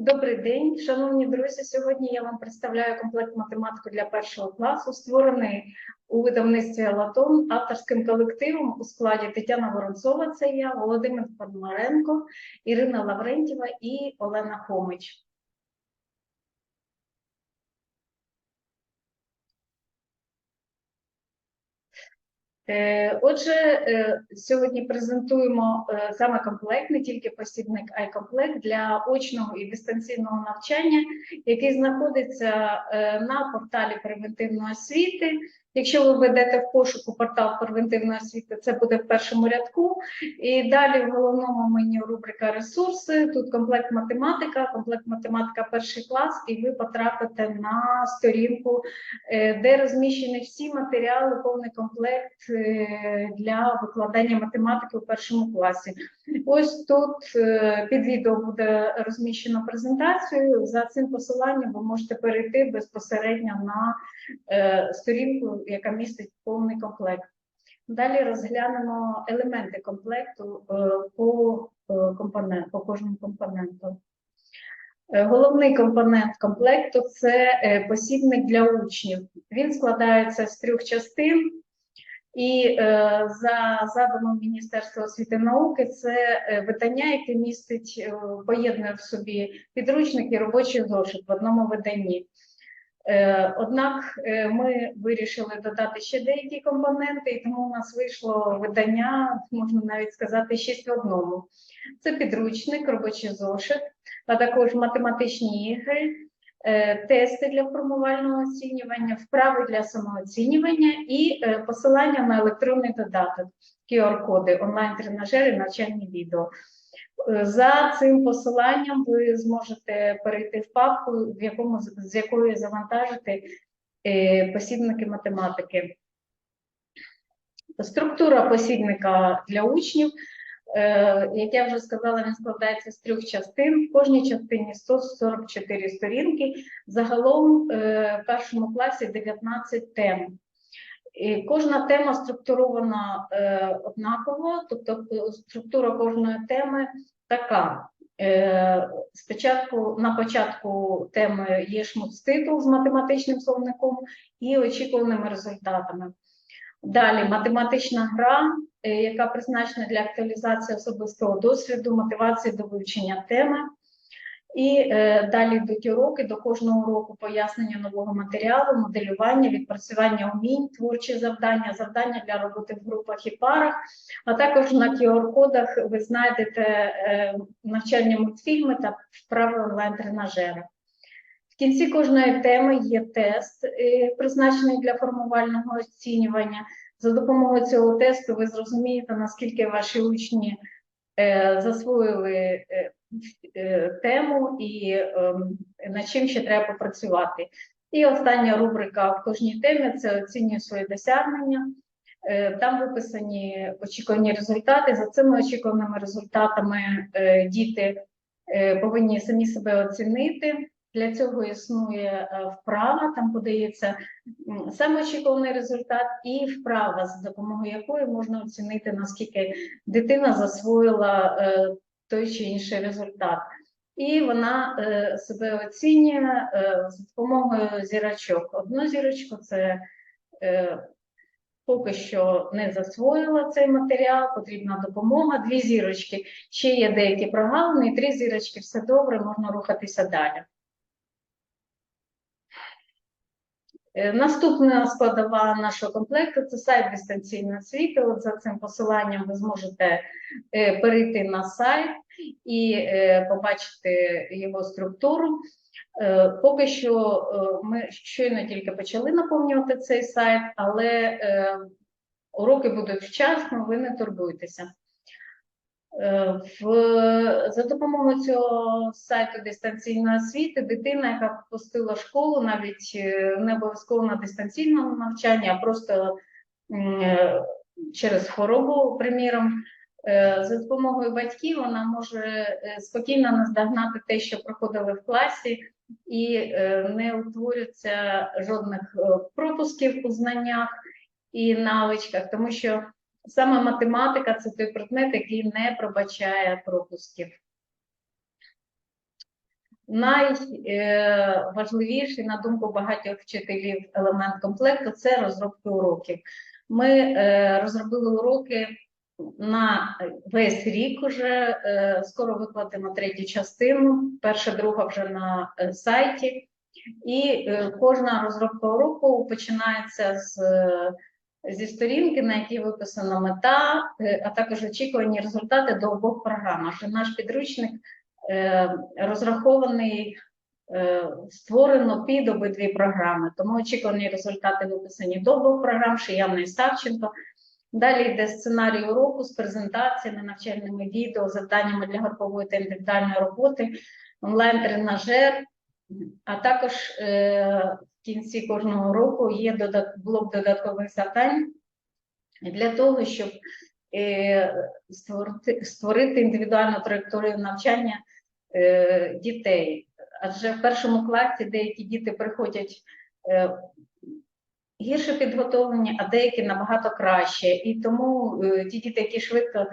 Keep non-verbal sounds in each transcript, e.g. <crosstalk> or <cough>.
Добрий день, шановні друзі. Сьогодні я вам представляю комплект математику для першого класу, створений у видавництві Латон авторським колективом у складі Тетяна Воронцова, це я, Володимир Подмаренко, Ірина Лаврентєва і Олена Хомич. Отже, е, сьогодні презентуємо е, саме комплект, не тільки посібник, а й комплект для очного і дистанційного навчання, який знаходиться е, на порталі превентивної освіти. Якщо ви введете в пошуку портал превентивної освіти, це буде в першому рядку. І далі в головному меню рубрика ресурси. Тут комплект математика, комплект математика перший клас, і ви потрапите на сторінку, е, де розміщені всі матеріали, повний комплект е, для викладання математики у першому класі. Ось тут е, під відео буде розміщено презентацію. За цим посиланням ви можете перейти безпосередньо на сторінку, яка містить повний комплект. Далі розглянемо елементи комплекту е, по, е, компонент, по кожному компоненту. Е, Головний компонент комплекту це посібник для учнів. Він складається з трьох частин. І за задумом Міністерства освіти і науки це видання, яке містить, поєднує в собі підручник і робочий зошит в одному виданні. Е, Однак е, ми вирішили додати ще деякі компоненти, і тому у нас вийшло видання, можна навіть сказати, 6 в одному. Це підручник, робочий зошит, а також математичні ігри, е, тести для формувального оцінювання, вправи для самооцінювання і посилання на електронний додаток, QR-коди, онлайн-тренажери, навчальні відео. За цим посиланням ви зможете перейти в папку, в якому з якої завантажити е, посібники математики. Структура посібника для учнів, е, як я вже сказала, він складається з трьох частин. В кожній частині 144 сторінки. Загалом е, в першому класі 19 тем. Кожна тема структурована е, однаково, тобто структура кожної теми така. Е, спочатку на початку теми є шмуц-титул з математичним словником і очікуваними результатами. Далі математична гра, е, яка призначена для актуалізації особистого досвіду, мотивації до вивчення теми. І е, далі йдуть уроки до кожного уроку пояснення нового матеріалу, моделювання, відпрацювання умінь, творчі завдання, завдання для роботи в групах і парах. А також на QR-кодах ви знайдете е, навчальні мультфільми та вправи онлайн-тренажери. В кінці кожної теми є тест, е, призначений для формувального оцінювання. За допомогою цього тесту ви зрозумієте, наскільки ваші учні е, засвоїли е, тему і ем, над чим ще треба попрацювати. І остання рубрика в кожній темі це оцінює свої досягнення. Е, Там виписані очікувані результати. За цими очікуваними результатами е, діти е, повинні самі себе оцінити. Для цього існує е, вправа, там подається саме очікуваний результат, і вправа, за допомогою якої можна оцінити, наскільки дитина засвоїла е, той чи інший результат. І вона е, себе оцінює е, за допомогою зірочок. Одну зірочку це е, поки що не засвоїла цей матеріал, потрібна допомога. Дві зірочки, ще є деякі прогалини, і три зірочки, все добре, можна рухатися далі. Е, Наступна складова нашого комплекту це сайт дистанційної освіти. От за цим посиланням ви зможете е, перейти на сайт і е, побачити його структуру. Е, Поки що е, ми щойно тільки почали наповнювати цей сайт, але е, уроки будуть вчасно, ви не турбуйтеся. Е, В, за допомогою цього сайту дистанційної освіти дитина, яка пропустила школу, навіть е, не обов'язково на дистанційному навчанні, а просто е, через хворобу, приміром, за допомогою батьків вона може спокійно наздогнати те, що проходили в класі, і не утворюється жодних пропусків у знаннях і навичках, тому що Саме математика це той предмет, який не пробачає пропусків. найважливіший, на думку багатьох вчителів, елемент комплекту це розробки уроків. Ми е, розробили уроки на весь рік уже. е, Скоро викладемо третю частину, перша, друга вже на е, сайті. І кожна розробка уроку починається з, зі сторінки, на якій виписана мета, е, а також очікувані результати до обох програм. Адже наш підручник е, розрахований, е, створено під обидві програми. Тому очікувані результати виписані до обох програм Шиявна і Савченко. Далі йде сценарій уроку з презентаціями, навчальними відео, завданнями для групової та індивідуальної роботи, онлайн-тренажер, а також кінці кожного року є блок додаткових завдань для того, щоб е, створити, створити індивідуальну траєкторію навчання е, дітей. Адже в першому класі деякі діти приходять е, гірше підготовлені, а деякі набагато краще. І тому ті діти, які швидко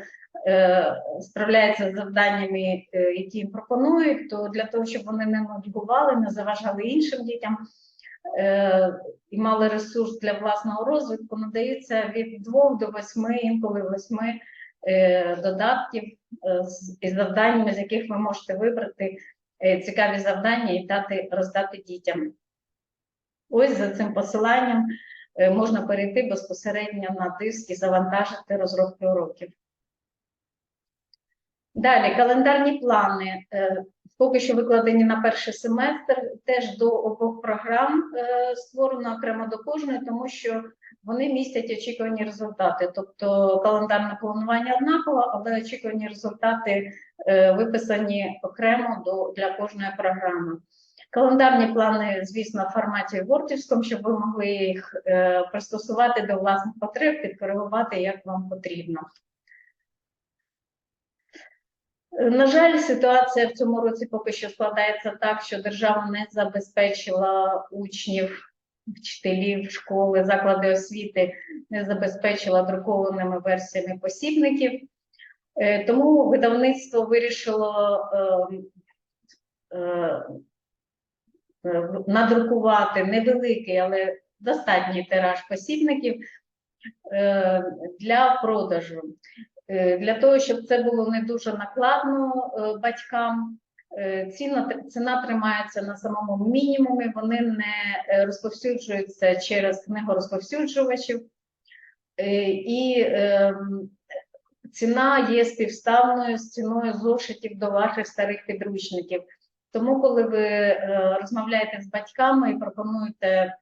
справляються з завданнями, які їм пропонують, то для того, щоб вони не нудьгували, не заважали іншим дітям і мали ресурс для власного розвитку, надається від двох до восьми, інколи восьми е, додатків е, із завданнями, з яких ви можете вибрати е, цікаві завдання і дати роздати дітям. Ось за цим посиланням е, можна перейти безпосередньо на диск і завантажити розробки уроків. Далі календарні плани. Поки що викладені на перший семестр, теж до обох програм е, створено окремо до кожної, тому що вони містять очікувані результати. Тобто календарне планування однаково, але очікувані результати е, виписані окремо до, для кожної програми. Календарні плани, звісно, в форматі Wordівському, щоб ви могли їх е, пристосувати до власних потреб, підкоригувати, як вам потрібно. На жаль, ситуація в цьому році поки що складається так, що держава не забезпечила учнів, вчителів, школи, заклади освіти, не забезпечила друкованими версіями посібників. Е, Тому видавництво вирішило е, е, е, надрукувати невеликий, але достатній тираж посібників е, для продажу. Е, Для того, щоб це було не дуже накладно е, батькам, е, ціна, ціна тримається на самому мінімумі, вони не розповсюджуються через книгорозповсюджувачів. І ем, ціна є співставною з ціною зошитів до ваших старих підручників. Тому, коли ви розмовляєте з батьками і пропонуєте,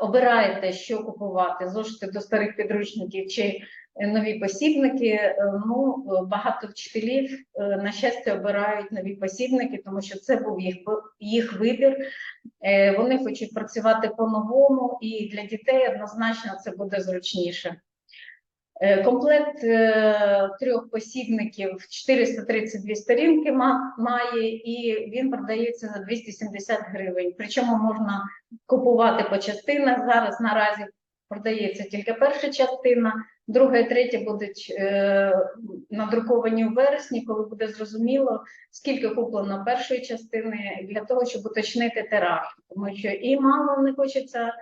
обираєте, що купувати, зошити до старих підручників чи нові посібники, е, ну е, багато вчителів, е, на щастя, обирають нові посібники, тому що це був їх, їх вибір. Е, Вони хочуть працювати по-новому, і для дітей однозначно це буде зручніше. Е, Комплект е, трьох посібників 432 сторінки ма- має, і він продається за 270 гривень. Причому можна купувати по частинах. Зараз наразі продається тільки перша частина, друга і третя будуть е, надруковані у вересні, коли буде зрозуміло, скільки куплено першої частини, для того, щоб уточнити тираж. Тому що і мало не хочеться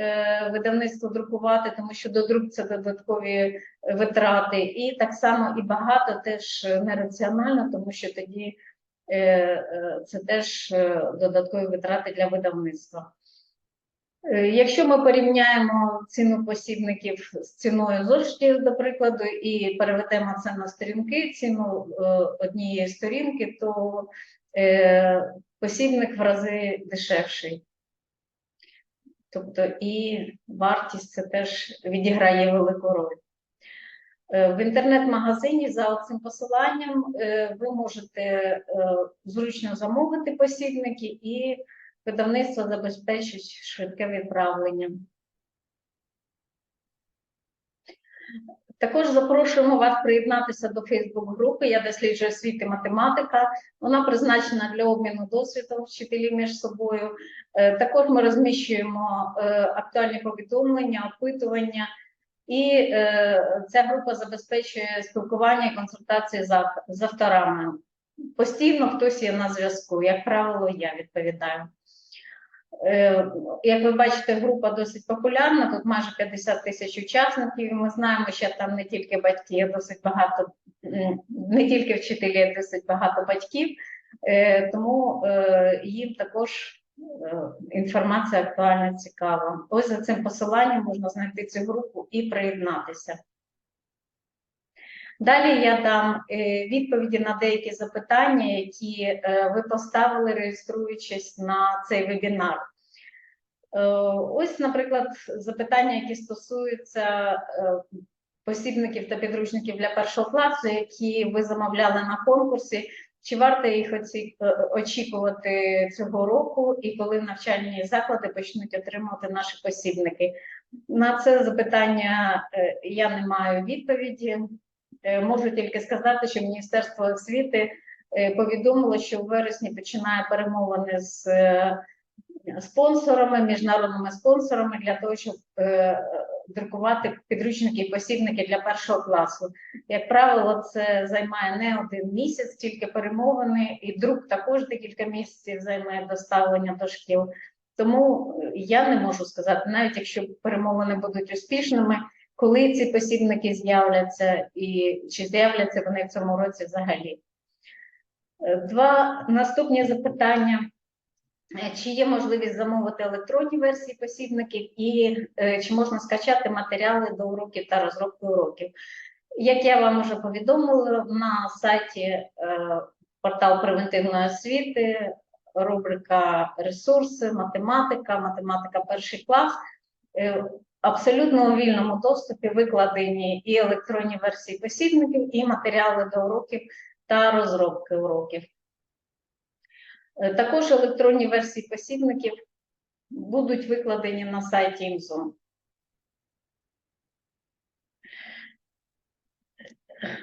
е, видавництво друкувати, тому що до друк це додаткові витрати, і так само і багато теж нераціонально, тому що тоді е, це теж додаткові витрати для видавництва. Е, Якщо ми порівняємо ціну посібників з ціною зошитів, до прикладу, і переведемо це на сторінки, ціну е, однієї сторінки, то е, посібник в рази дешевший. Тобто і вартість це теж відіграє велику роль. В інтернет-магазині за цим посиланням ви можете зручно замовити посібники і видавництво забезпечить швидке відправлення. Також запрошуємо вас приєднатися до Фейсбук-групи Я досліджую світ і математика. Вона призначена для обміну досвідом вчителів між собою. Е, Також ми розміщуємо е, актуальні повідомлення, опитування, і е, ця група забезпечує спілкування і консультації з авторами. постійно хтось є на зв'язку. Як правило, я відповідаю. Е, Як ви бачите, група досить популярна. Тут майже 50 тисяч учасників. Ми знаємо, що там не тільки батьки, а досить багато, не тільки вчителі, а досить багато батьків. Е, Тому е, їм також інформація актуальна, цікава. Ось за цим посиланням можна знайти цю групу і приєднатися. Далі я дам е, відповіді на деякі запитання, які е, ви поставили, реєструючись на цей вебінар. Е, Ось, наприклад, запитання, які стосуються посібників та підручників для першого класу, які ви замовляли на конкурсі. Чи варто їх очікувати цього року, і коли навчальні заклади почнуть отримувати наші посібники? На це запитання я не маю відповіді. Е, Можу тільки сказати, що Міністерство освіти е, повідомило, що в вересні починає перемовини з е, спонсорами, міжнародними спонсорами для того, щоб друкувати підручники і посібники для першого класу. Як правило, це займає не один місяць, тільки перемовини, і друк також декілька місяців займає доставлення до шкіл. Тому я не можу сказати, навіть якщо перемовини будуть успішними, коли ці посібники з'являться і чи з'являться вони в цьому році взагалі. Е, Два наступні запитання. Е, Чи є можливість замовити електронні версії посібників і е, чи можна скачати матеріали до уроків та розробки уроків? Як я вам вже повідомила, на сайті портал превентивної освіти, рубрика ресурси, математика, математика перший клас. Абсолютно у вільному доступі викладені і електронні версії посібників, і матеріали до уроків та розробки уроків. Е, Також електронні версії посібників будуть викладені на сайті ІМЗО.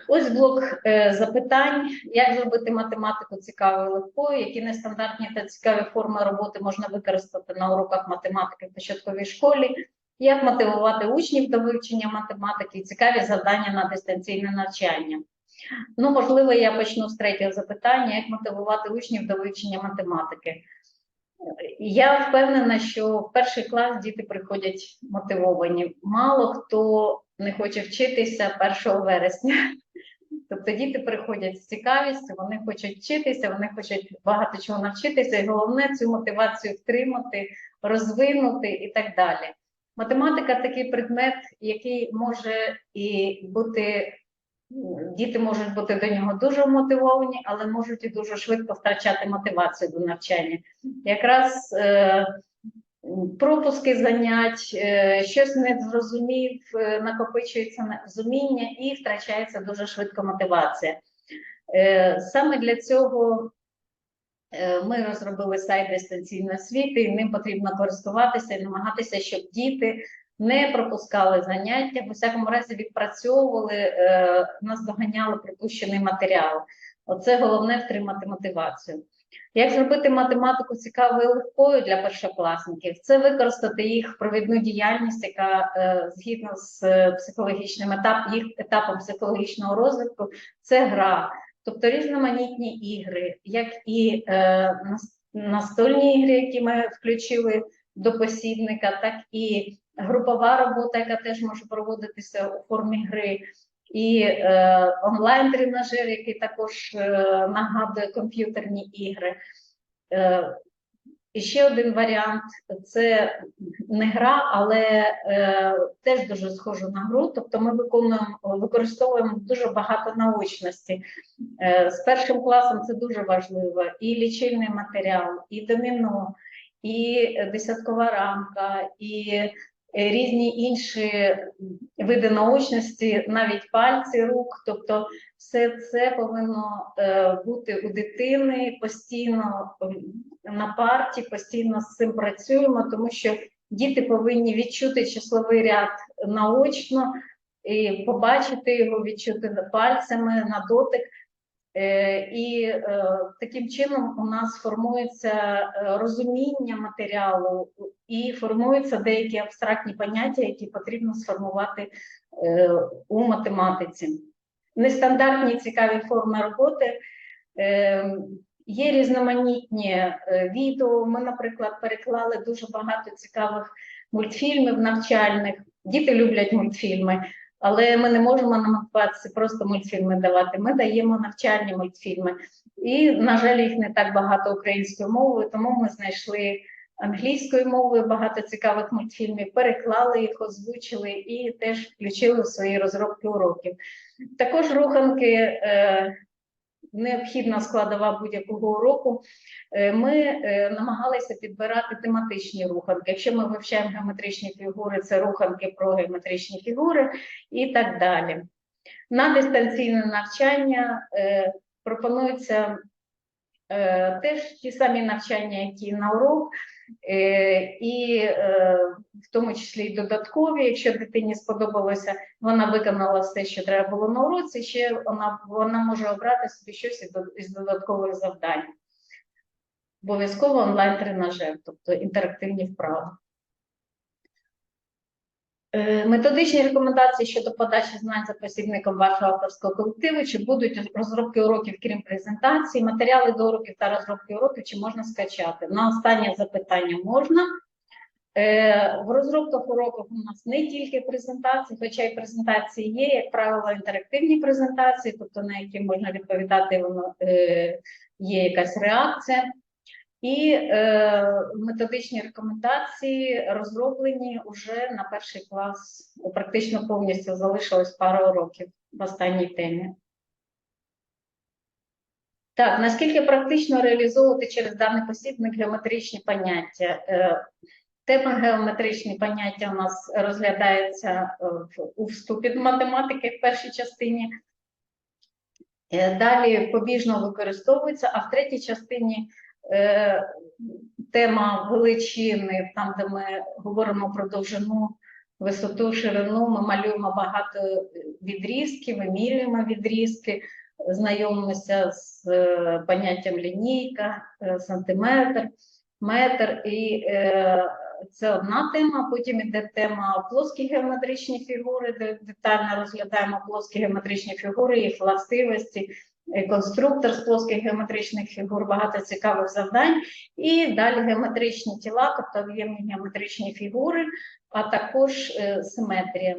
Ось блок е, запитань, як зробити математику цікавою легкою, які нестандартні та цікаві форми роботи можна використати на уроках математики в початковій школі, як мотивувати учнів до вивчення математики, цікаві завдання на дистанційне навчання. Ну, можливо, я почну з третього запитання: як мотивувати учнів до вивчення математики. Я впевнена, що в перший клас діти приходять мотивовані. Мало хто не хоче вчитися 1 вересня. Тобто діти приходять з цікавістю, вони хочуть вчитися, вони хочуть багато чого навчитися, і головне цю мотивацію втримати, розвинути і так далі. Математика такий предмет, який може і бути Діти можуть бути до нього дуже мотивовані, але можуть і дуже швидко втрачати мотивацію до навчання. Якраз е, пропуски занять, е, щось не зрозумів, е, накопичується нерозуміння і втрачається дуже швидко мотивація. Е, саме для цього ми розробили сайт дистанційної освіти, і ним потрібно користуватися і намагатися, щоб діти не пропускали заняття, в усякому разі відпрацьовували, е, наздоганяли пропущений матеріал. Оце головне втримати мотивацію. Як зробити математику цікавою і легкою для першокласників? Це використати їх провідну діяльність, яка е, згідно з е, психологічним етап, їх етапом психологічного розвитку, це гра, тобто різноманітні ігри, як і е, настольні ігри, які ми включили до посібника, так і групова робота, яка теж може проводитися у формі гри, і е, онлайн-тренажер, який також е, нагадує комп'ютерні ігри. Е, і ще один варіант це не гра, але е, теж дуже схожа на гру. Тобто ми виконуємо, використовуємо дуже багато наочності. Е, з першим класом це дуже важливо. І лічильний матеріал, і доміно, і десяткова рамка, і різні інші види наочності, навіть пальці рук. Тобто, все це повинно е, бути у дитини постійно на парті, постійно з цим працюємо, тому що діти повинні відчути числовий ряд наочно і побачити його, відчути пальцями на дотик. Е, І е, таким чином у нас формується е, розуміння матеріалу і формуються деякі абстрактні поняття, які потрібно сформувати у математиці. Нестандартні цікаві форми роботи. Є різноманітні відео. Ми, наприклад, переклали дуже багато цікавих мультфільмів навчальних. Діти люблять мультфільми, але ми не можемо намагатися просто мультфільми давати. Ми даємо навчальні мультфільми. І, на жаль, їх не так багато українською мовою, тому ми знайшли англійською мовою багато цікавих мультфільмів, переклали їх, озвучили і теж включили в свої розробки уроків. Також руханки е, необхідна складова будь-якого уроку. Е, Ми е, намагалися підбирати тематичні руханки. Якщо ми вивчаємо геометричні фігури, це руханки про геометричні фігури і так далі. На дистанційне навчання е, пропонуються теж ті самі навчання, які на урок, і е, в тому числі й додаткові. Якщо дитині сподобалося, вона виконала все, що треба було на уроці, ще вона, вона може обрати собі щось із додаткових завдань. Обов'язково онлайн-тренажер, тобто інтерактивні вправи. Е, Методичні рекомендації щодо подачі знань за посібником вашого авторського колективу, чи будуть розробки уроків, крім презентації, матеріали до уроків та розробки уроків, чи можна скачати? На останнє запитання можна. Е, В розробках уроків у нас не тільки презентації, хоча й презентації є, як правило, інтерактивні презентації, тобто на які можна відповідати, воно е, є якась реакція. І е, методичні рекомендації розроблені вже на перший клас. Практично повністю залишилось пара уроків в останній темі. Так, наскільки практично реалізовувати через даний посібник геометричні поняття? Е, Тема геометричні поняття у нас розглядається е, у вступі до математики в першій частині. Е, Далі побіжно використовується, а в третій частині е, тема величини, там, де ми говоримо про довжину, висоту, ширину, ми малюємо багато відрізків, вимірюємо відрізки, знайомимося з е, поняттям лінійка, е, сантиметр, метр. І це одна тема. Потім іде тема плоскі геометричні фігури, де детально розглядаємо плоскі геометричні фігури, їх властивості, конструктор з плоских геометричних фігур, багато цікавих завдань. І далі геометричні тіла, тобто об'ємні геометричні фігури, а також е, симетрія.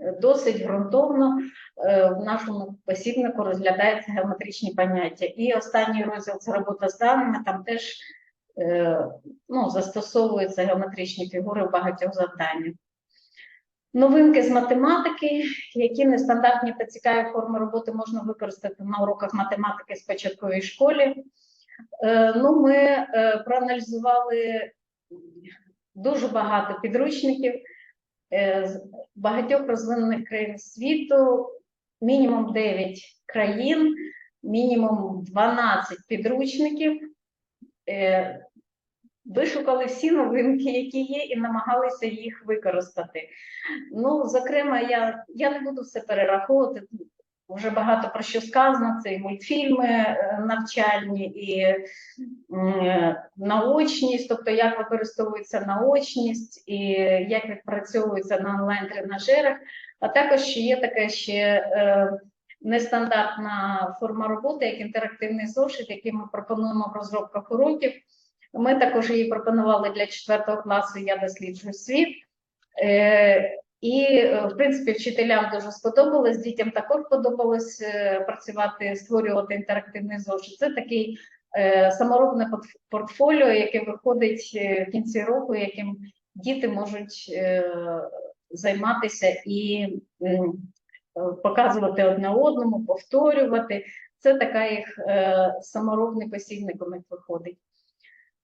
Е, Досить ґрунтовно е, в нашому посібнику розглядаються геометричні поняття. І останній розділ це робота з даними, там теж е, ну, застосовуються геометричні фігури в багатьох завданнях. Новинки з математики, які нестандартні та цікаві форми роботи можна використати на уроках математики з початкової школі. Е, Ну, ми е, проаналізували дуже багато підручників е, з багатьох розвинених країн світу, мінімум 9 країн, мінімум 12 підручників. Е, Вишукали всі новинки, які є, і намагалися їх використати. Ну, зокрема, я, я не буду все перераховувати. Вже багато про що сказано. Це і мультфільми е, навчальні, і наочність, тобто як використовується наочність і як відпрацьовується на онлайн-тренажерах. А також є така ще е, нестандартна форма роботи, як інтерактивний зошит, який ми пропонуємо в розробках уроків. Ми також її пропонували для 4 класу Я досліджую світ. Е, і, е, в принципі, вчителям дуже сподобалось, дітям також подобалось е, працювати, створювати інтерактивний зошит. Це такий саморобне портфоліо, яке виходить в кінці року, яким діти можуть займатися і показувати одне одному, повторювати. Це така їх саморобний посібник у них виходить.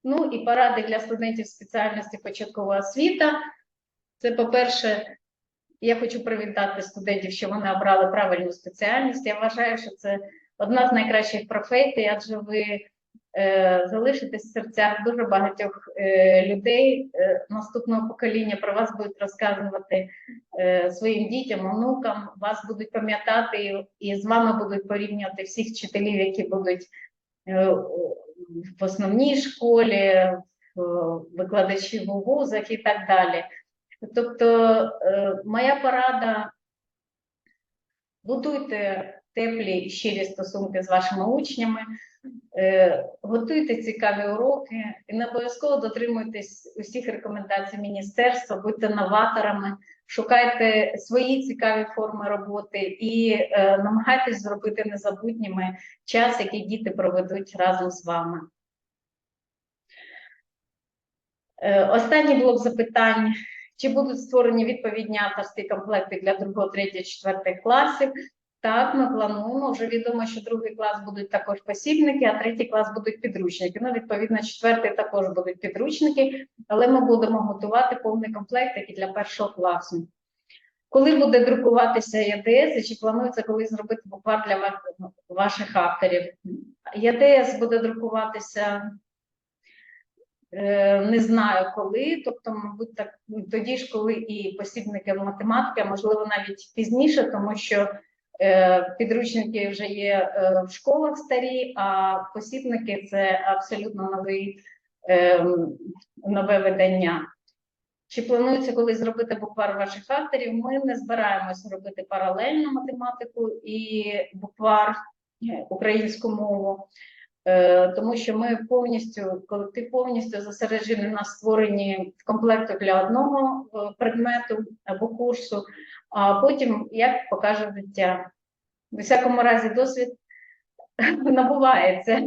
Ну і поради для студентів спеціальності початкова освіта. Це, по-перше, я хочу привітати студентів, що вони обрали правильну спеціальність. Я вважаю, що це одна з найкращих професій, адже ви е, залишитесь в серцях дуже багатьох е, людей е, наступного покоління про вас будуть розказувати е, своїм дітям, онукам, вас будуть пам'ятати і, і з вами будуть порівнювати всіх вчителів, які будуть е, в основній школі, в викладачів у вузах і так далі. Тобто, е, моя порада будуйте теплі і щирі стосунки з вашими учнями. Е, Готуйте цікаві уроки і не обов'язково дотримуйтесь усіх рекомендацій міністерства, будьте новаторами, шукайте свої цікаві форми роботи і е, намагайтесь зробити незабутніми час, який діти проведуть разом з вами. Е, Останній блок запитань. Чи будуть створені відповідні авторські комплекти для 2, 3, 4 класів? Так, ми плануємо. Вже відомо, що другий клас будуть також посібники, а третій клас будуть підручники. Ну, відповідно, четвертий також будуть підручники, але ми будемо готувати повний комплект, як і для першого класу. Коли буде друкуватися ЄДС, чи планується колись зробити буквар для ваших авторів? ЄДС буде друкуватися Е, не знаю коли, тобто, мабуть, так тоді ж, коли і посібники математики, а можливо, навіть пізніше, тому що підручники вже є е, в школах старі, а посібники це абсолютно новий, е, нове видання. Чи планується колись зробити буквар ваших авторів? Ми не збираємося робити паралельно математику і буквар е, українську мову. Е, тому що ми повністю, колектив повністю зосереджений на створенні комплекту для одного е, предмету або курсу, а потім як покаже життя. У всякому разі, досвід <laughs> набувається.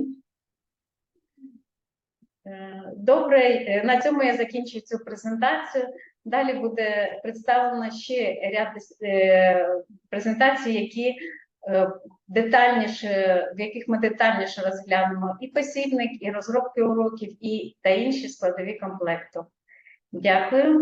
Е, Добре, е, на цьому я закінчую цю презентацію. Далі буде представлено ще ряд е, презентацій, які детальніше, в яких ми детальніше розглянемо і посібник, і розробки уроків, і та інші складові комплекту. Дякую.